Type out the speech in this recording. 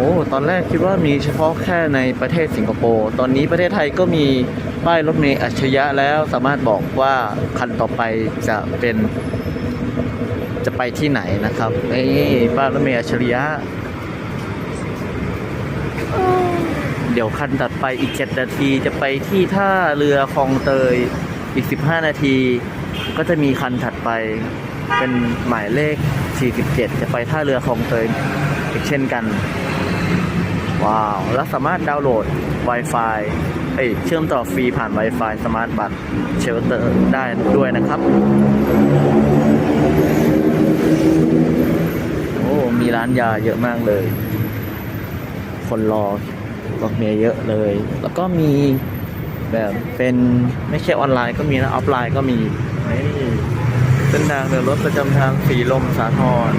อ้ตอนแรกคิดว่ามีเฉพาะแค่ในประเทศสิงคโปร์ตอนนี้ประเทศไทยก็มีป้ายรถเมล์อัจฉริยะแล้วสามารถบอกว่าคันต่อไปจะเป็น จะไปที่ไหนนะครับนี่ป้ายรถเมล์อัจฉริยะเดี๋ยวคันตัดไปอีก 7 นาทีจะไปที่ท่าเรือคลองเตยอีก 15 นาที ก็จะมีคันถัดไปเป็นหมายเลข 47 จะไปท่าเรือคลองเตยอีกเช่นกัน ว้าว แล้วสามารถดาวน์โหลด Wi-Fi เอ้ยเชื่อมต่อฟรีผ่าน Wi-Fi สมาร์ทบัตเชลเตอร์ได้ด้วยนะครับ โอ้ มีร้านยาเยอะมากเลย คนรอรถเมย์เยอะเลย แล้วก็มีแบบเป็นไม่ใช่ออนไลน์ก็มีนะ ออฟไลน์ก็มีนี่เส้นทางเดินรถประจำทางสีลมสาทร